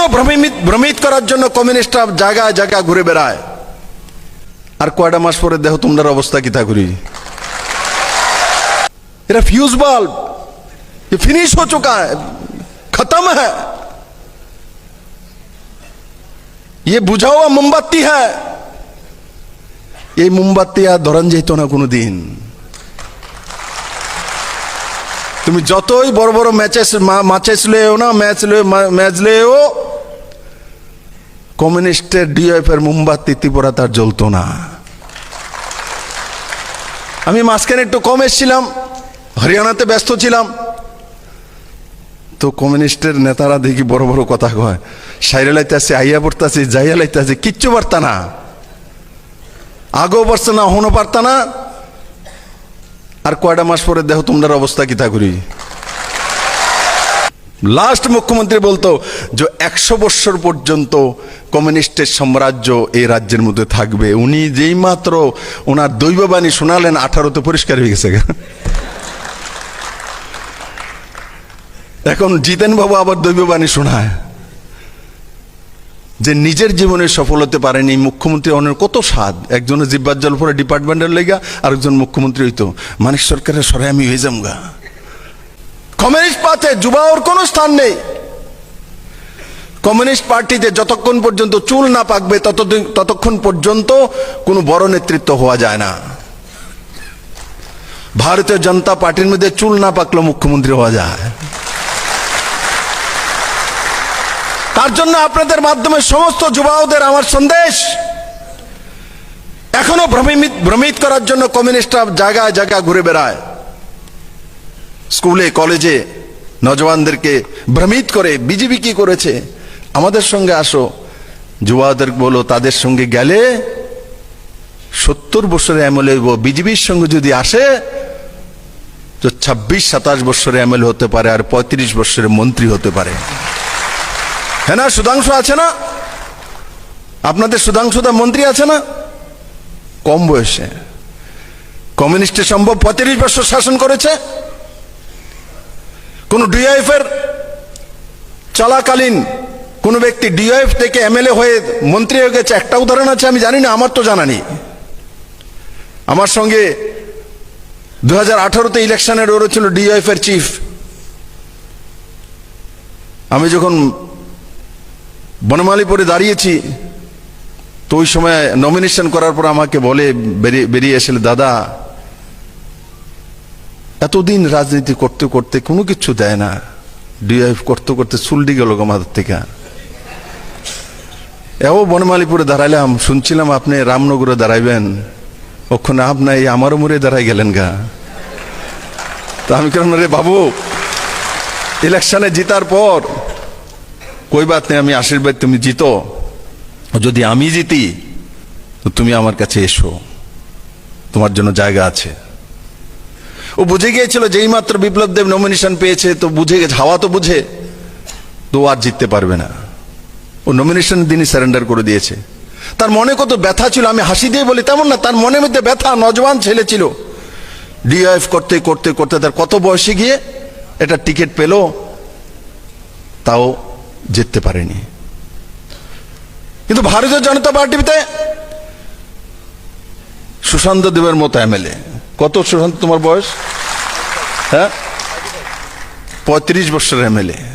এখনো ভ্রমিত ভ্রমিত করার জন্য কমিউনিস্টরা জায়গায় জায়গায় ঘুরে বেড়ায় আর কয়টা মাস পরে দেখো তোমার অবস্থা কি তা করি এরা फ्यूज बल्ब ये फिनिश हो चुका है खत्म है ये बुझा हुआ मोमबत्ती है এই মোমবাতি আর ধরান যেত না কোনোদিন তুমি যতই বড় বড় ম্যাচেস ম্যাচেস লেও না ম্যাচ ম্যাচ লেও কমিউনিস্টের ডিএফ এর মোমবাতি ত্রিপুরা তার জ্বলতো না আমি মাঝখানে একটু কম এসছিলাম, হরিয়ানাতে ব্যস্ত ছিলাম। তো কমিউনিস্টের নেতারা দেখি বড় বড় কথা কয়, সাইরে লাইতেছে, আইয়া পড়তেছে, যাইয়া লাইতেছে, কিচ্ছু পারতা না। আগেও পারছে না হনো পারতা না। আর কয়টা মাস পরে দেখো তোমার অবস্থা কি তা করি। লাস্ট মুখ্যমন্ত্রী বলতো যে একশো বৎসর পর্যন্ত কমিউনিস্টের সাম্রাজ্য এই রাজ্যের মধ্যে থাকবে। উনি যেই মাত্র ওনার দৈববাণী শোনালেন আঠারোতে পরিষ্কার হয়ে গেছে। এখন জিতেন বাবু আবার দৈববাণী শোনায়। যে নিজের জীবনে সফল হতে পারেনি, মুখ্যমন্ত্রী অনেক কত স্বাদ। একজনের জিব্বার জল পরে ডিপার্টমেন্টের লেগা, আরেকজন মুখ্যমন্ত্রী হইতো, মানিক সরকারের সরে আমি হয়ে যাম গা কমিউনিস্ট পার্টি যুবাওর কোনো স্থান নেই। কমিউনিস্ট পার্টিতে যতক্ষণ পর্যন্ত চুল না পাকবে, ততদিন ততক্ষণ পর্যন্ত কোনো বড় নেতৃত্ব হওয়া যায় না। ভারতীয় জনতা পার্টির মধ্যে চুল না পাকলেও মুখ্যমন্ত্রী হওয়া যায়। তার জন্য আপনাদের মাধ্যমে সমস্ত যুবাওদের আমার সন্দেশ। এখনও ভ্রমিত ভ্রমিত করার জন্য কমিউনিস্টরা জায়গায় জায়গায় ঘুরে বেড়ায়। স্কুলে, কলেজে নজওয়ানদেরকে ভ্রমিত করে বিজেপি কি করেছে? আমাদের সঙ্গে আসো। যুবাদের বলো, তাদের সঙ্গে গেলে সত্তর বছরে এমএলএ বিজেপির সঙ্গে যদি আসে, তো ছাব্বিশ, সাতাশ বছরে এমএলএ হতে পারে আর পঁয়ত্রিশ বছরে মন্ত্রী হতে পারে। হ্যাঁ না, সুধাংশু আছে না? আপনাদের সুধাংশুদা মন্ত্রী আছে না? কম বয়সে। কমিউনিস্টের সম্ভব পঁয়ত্রিশ বছর শাসন করেছে? কোন ডিআইএফ এর চলাকালীন কোন ব্যক্তি ডিআইএফ থেকে এমএলএ হয়ে মন্ত্রী হয়ে গেছে, একটা উদাহরণ আছে, আমি জানি না, আমার তো জানা নেই। আমার সঙ্গে দু হাজার আঠারোতে ইলেকশনের ওর ছিল ডিআইএফ এর চিফ আমি যখন বনমালীপুরে দাঁড়িয়েছি, তো ওই সময় নমিনেশন করার পর আমাকে বলে, বেরিয়ে বেরিয়ে এসে দাদা এতদিন রাজনীতি করতে করতে কোনো কিছু দেয় না। ডিআইএফ করতে করতে চুলডি গেল আমাদের থেকে। এও বনমালীপুরে দাঁড়াইলাম, শুনছিলাম আপনি রামনগরে দাঁড়াইবেন। ওখানে আপনার এই আমারও মুড়ে দাঁড়াই গেলেন গা। তা আমি কেন রে বাবু, ইলেকশনে জিতার পর কই বাত নেই, আমি আশীর্বাদ তুমি জিতো। যদি আমি জিতি তুমি আমার কাছে এসো। তোমার জন্য জায়গা আছে। ও বুঝে গিয়েছিল যেই মাত্র বিপ্লব দেব নমিনেশন পেয়েছে, তো বুঝে গেছে, হাওয়া তো বুঝে, তো আর জিততে পারবে না। ও নমিনেশন দিনই স্যারেন্ডার করে দিয়েছে। তার মনে কত ব্যথা ছিল, আমি হাসি দিয়ে বলি, তেমন না, তার মনের মধ্যে ব্যথা, নজওয়ান ছেলে ছিল। ডিআইএফ করতে করতে করতে তার কত বয়সে গিয়ে এটা টিকিট পেল, তাও জিততে পারেনি। কিন্তু ভারতীয় জনতা পার্টিতে সুশান্ত দেবের মতো এমএলএ কত সুশান্ত তোমার বয়স? হ্যাঁ? পঁয়ত্রিশ বছরের এমএলএ